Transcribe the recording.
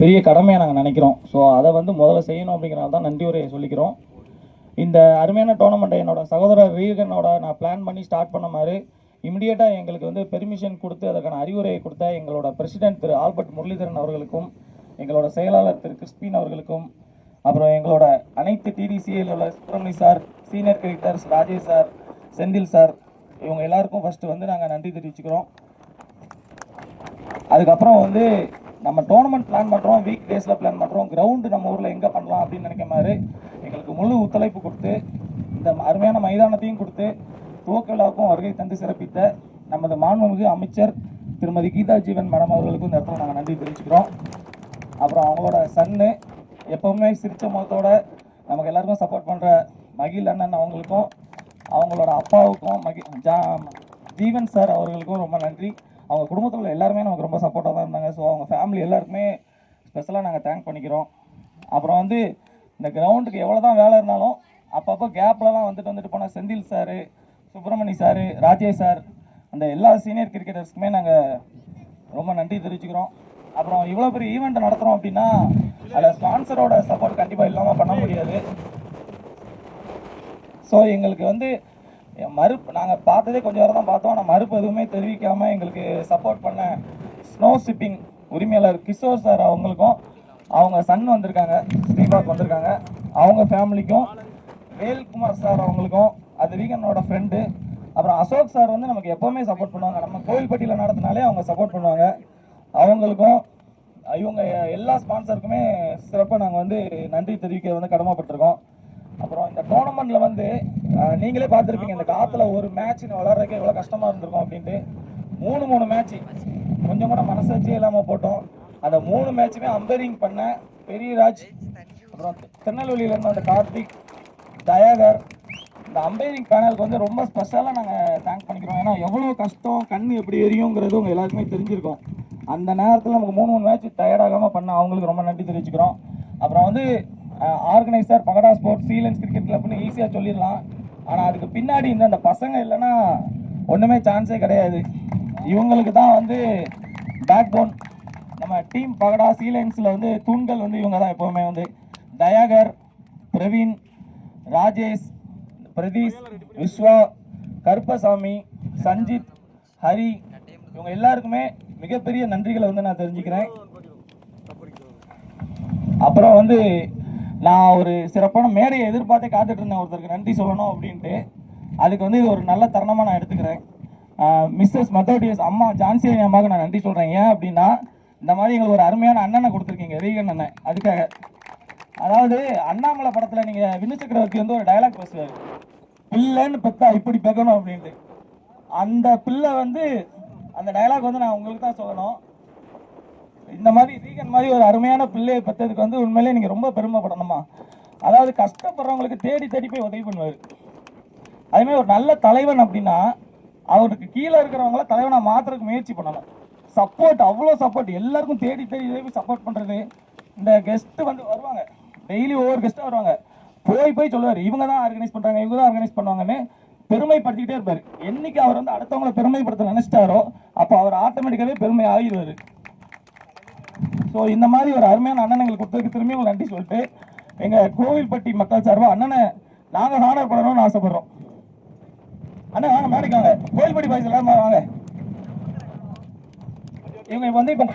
பெரிய கடமையாக நாங்கள் நினைக்கிறோம். ஸோ அதை வந்து முதல்ல செய்யணும் அப்படிங்கிறனால தான் நன்றி உரையை சொல்லிக்கிறோம். இந்த அருமையான டோர்னமெண்ட்டை என்னோட சகோதரர் ரீகனோட நான் பிளான் பண்ணி ஸ்டார்ட் பண்ண மாதிரி இமிடியேட்டாக எங்களுக்கு வந்து பெர்மிஷன் கொடுத்து அதற்கான அறிவுரையை கொடுத்த எங்களோட பிரசிடென்ட் திரு ஆல்பர்ட் முரளிதரன் அவர்களுக்கும் எங்களோட செயலாளர் திரு கிறிஸ்பின் அவர்களுக்கும் அப்புறம் எங்களோட அனைத்து டிடிசியில் உள்ள Subramani sir senior cricketers Rajesh sir Senthil sir இவங்க எல்லாருக்கும் ஃபஸ்ட்டு வந்து நாங்கள் நன்றி தெரிவிச்சுக்கிறோம். அதுக்கப்புறம் வந்து நம்ம டோர்னமெண்ட் பிளான் பண்ணுறோம் வீக் டேஸில் பிளான் பண்ணுறோம் கிரவுண்டு நம்ம ஊரில் எங்கே பண்ணலாம் அப்படின்னு நினைக்கிற மாதிரி எங்களுக்கு முழு ஒத்துழைப்பு கொடுத்து இந்த அருமையான மைதானத்தையும் கொடுத்து துவக்க விழாவுக்கும் வருகை தந்து சிறப்பித்த நமது மாண்புமிகு அமைச்சர் திருமதி கீதா ஜீவன் மேடம் அவர்களுக்கும் இந்த இடத்துல நாங்கள் நன்றி தெரிவிச்சுக்கிறோம். அப்புறம் அவங்களோட சன்னு எப்பவுமே சிரித்த முகத்தோட நமக்கு எல்லாருக்கும் சப்போர்ட் பண்ணுற மகிழ் அண்ணன் அவங்களுக்கும் அவங்களோட அப்பாவுக்கும் மகி ஜா ஜீவன் சார் அவர்களுக்கும் ரொம்ப நன்றி. அவங்க குடும்பத்தில் உள்ள எல்லாருமே நமக்கு ரொம்ப சப்போர்ட்டாக தான் இருந்தாங்க. ஸோ அவங்க ஃபேமிலி எல்லாருக்குமே ஸ்பெஷலாக நாங்கள் தேங்க் பண்ணிக்கிறோம். அப்புறம் வந்து இந்த கிரவுண்டுக்கு எவ்வளோ தான் வேலை இருந்தாலும் அப்பப்போ கேப்லலாம் வந்துட்டு வந்துட்டு போன Senthil sir Subramani sir Rajesh sir அந்த எல்லா சீனியர் கிரிக்கெட்டர்ஸ்க்குமே நாங்கள் ரொம்ப நன்றி தெரிவிச்சுக்கிறோம். அப்புறம் இவ்வளோ பெரிய ஈவெண்ட் நடத்துகிறோம் அப்படின்னா அதில் ஸ்பான்சரோட சப்போர்ட் கண்டிப்பாக இல்லாமல் பண்ண முடியாது. ஸோ எங்களுக்கு வந்து மறுப்பு நாங்கள் பார்த்ததே கொஞ்சம் நேரம் தான் பார்த்தோம். ஆனால் மறுப்பு எதுவுமே தெரிவிக்காமல் எங்களுக்கு சப்போர்ட் பண்ண ஸ்னோ ஷிப்பிங் உரிமையாளர் கிஷோர் சார் அவங்களுக்கும் அவங்க சன் வந்திருக்காங்க ஸ்ரீபாக் வந்திருக்காங்க. அவங்க ஃபேமிலிக்கும் வேல்குமார் சார் அவங்களுக்கும் அது வீகனோட ஃப்ரெண்டு அப்புறம் அசோக் சார் வந்து நமக்கு எப்போவுமே சப்போர்ட் பண்ணுவாங்க. நம்ம கோவில்பட்டியில் நடத்தினாலே அவங்க சப்போர்ட் பண்ணுவாங்க. அவங்களுக்கும் இவங்க எல்லா ஸ்பான்சருக்குமே சிறப்பாக நாங்கள் வந்து நன்றி தெரிவிக்க வந்து கடமைப்பட்டிருக்கோம். அப்புறம் இந்த டோர்னமெண்ட்டில் வந்து நீங்களே பார்த்துருப்பீங்க இந்த காலத்தில் ஒரு மேட்ச் விளாட்றதுக்கு எவ்வளோ கஷ்டமாக இருந்திருக்கும் அப்படின்ட்டு. மூணு மூணு மேட்ச் கொஞ்சம் கூட மனசாட்சியே இல்லாமல் போட்டோம். அந்த மூணு மேட்சுமே அம்பேரிங் பண்ண பெரியராஜ் அப்புறம் திருநெல்வேலியில இருந்த அந்த கார்த்திக் தயாகர். இந்த அம்பேரிங் பேனலுக்கு வந்து ரொம்ப ஸ்பெஷலாக நாங்கள் தேங்க் பண்ணிக்கிறோம். ஏன்னா எவ்வளோ கஷ்டம் கண் எப்படி எரியுங்கிறது உங்கள் எல்லாருக்குமே தெரிஞ்சிருக்கும். அந்த நேரத்தில் நமக்கு மூணு மூணு மேட்ச் டயர்டாகாமல் பண்ண அவங்களுக்கு ரொம்ப நன்றி தெரிவிச்சுக்கிறோம். அப்புறம் வந்து ஆர்கனைசர் பகடா ஸ்போர்ட்ஸ் சீலன்ஸ் கிரிக்கெட் கிளப்னு ஈஸியாக சொல்லிடலாம். ஆனால் அதுக்கு பின்னாடி இந்த அந்த பசங்க இல்லைன்னா ஒன்றுமே சான்ஸே கிடையாது. இவங்களுக்கு தான் வந்து பேக் போன் நம்ம டீம் பகடா சீலைன்ஸில் வந்து தூண்கள் வந்து இவங்க தான் எப்போவுமே வந்து. தயாகர் பிரவீன் ராஜேஷ் பிரதீஷ் விஸ்வா கருப்பசாமி சஞ்சித் ஹரி இவங்க எல்லாருக்குமே மிகப்பெரிய நன்றிகளை வந்து நான் தெரிஞ்சுக்கிறேன். அப்புறம் வந்து நான் ஒரு சிறப்பான மேடையை எதிர்பார்த்தே காத்துட்டு இருந்தேன் ஒருத்தருக்கு நன்றி சொல்லணும் அப்படின்ட்டு. அதுக்கு வந்து இது ஒரு நல்ல தருணமாக நான் எடுத்துக்கிறேன். மிஸ்ஸஸ் மெத்தோடியஸ் அம்மா ஜான்சி அம்மாவுக்கு நான் நன்றி சொல்கிறேன் ஏன் அப்படின்னா இந்த மாதிரி எங்களுக்கு ஒரு அருமையான அண்ணனை கொடுத்துருக்கீங்க ரீகன் அண்ணன். அதுக்காக. அதாவது அண்ணாமலை படத்தில் நீங்கள் வினு சக்கரவர்த்தி வந்து ஒரு டயலாக் பேசுவார். பிள்ளைன்னு பெத்தா இப்படி பெக்கணும் அப்படின்ட்டு. அந்த பிள்ளை வந்து அந்த டயலாக் வந்து நான் உங்களுக்கு தான் சொல்லணும். இந்த மாதிரி ரீகன் மாதிரி ஒரு அருமையான பிள்ளையை பெற்றதுக்கு வந்து உண்மையிலே நீங்கள் ரொம்ப பெருமைப்படணுமா? அதாவது கஷ்டப்படுறவங்களுக்கு தேடி தேடி போய் உதவி பண்ணுவார். அதேமாதிரி ஒரு நல்ல தலைவன் அப்படின்னா அவருக்கு கீழே இருக்கிறவங்கள தலைவனை மாற்றுறதுக்கு முயற்சி பண்ணணும். சப்போர்ட் அவ்வளோ சப்போர்ட் எல்லாருக்கும் தேடி தேடி உதவி சப்போர்ட் பண்ணுறது இந்த கெஸ்ட்டு வந்து வருவாங்க. டெய்லி ஒவ்வொரு கெஸ்ட்டாக வருவாங்க. போய் போய் சொல்லுவார் இவங்க தான் ஆர்கனைஸ் பண்ணுறாங்க இவங்க தான் ஆர்கனைஸ் பண்ணுவாங்கன்னு பெருமைப்படுத்திக்கிட்டே இருப்பார். என்னைக்கு அவர் வந்து அடுத்தவங்களை பெருமைப்படுத்த நினைச்சிட்டாரோ அப்போ அவர் ஆட்டோமேட்டிக்காகவே பெருமை ஆகிடுவார் ஸோ இந்த மாதிரி ஒரு அருமையான அண்ணன் எங்களுக்கு கொடுத்ததுக்கு திரும்பி ஒரு நன்றி சொல்லிட்டு எங்கள் கோவில்பட்டி மக்கள் சார்பாக அண்ணனை நாங்கள் ஹானர் பண்ணணும்னு ஆசைப்படுறோம். அண்ணா வாங்க மேடைக்கு வாங்க. கோவில்பட்டி பாய்ஸ் எல்லாரும் வாங்க. இவங்க வந்து இப்போ